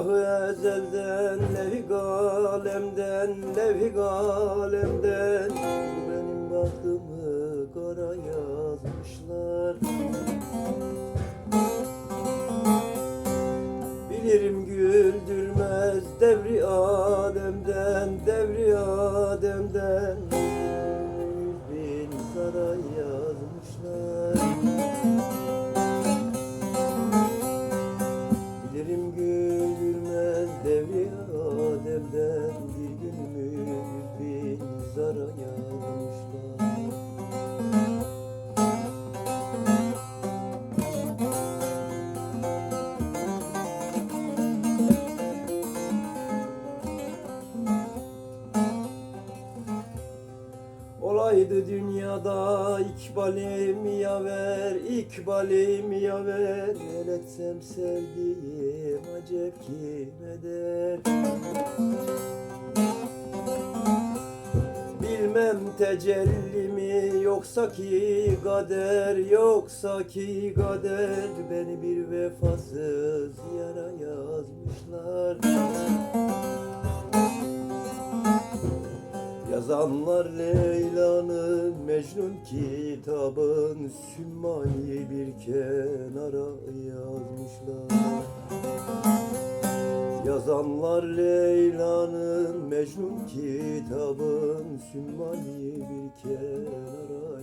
Allahu ezelden levh-i galemden levh-i galemden. Benim bahtımı kara yazmışlar. Bilirim güldürmez devri Adem'den devri Adem'den. Olaydı dünyada ikbalim yaver, ikbalim yaver El etsem sevdiğim acep kim eder Bilmem tecelli mi yoksa ki kader Yoksa ki kader? Beni bir vefasız yara yazmışlar. Yazanlar Leyla'nın Mecnun kitabın Sümma'yı bir kenara Yazanlar Leyla'nın Mecnun kitabın Sümma'yı bir kenara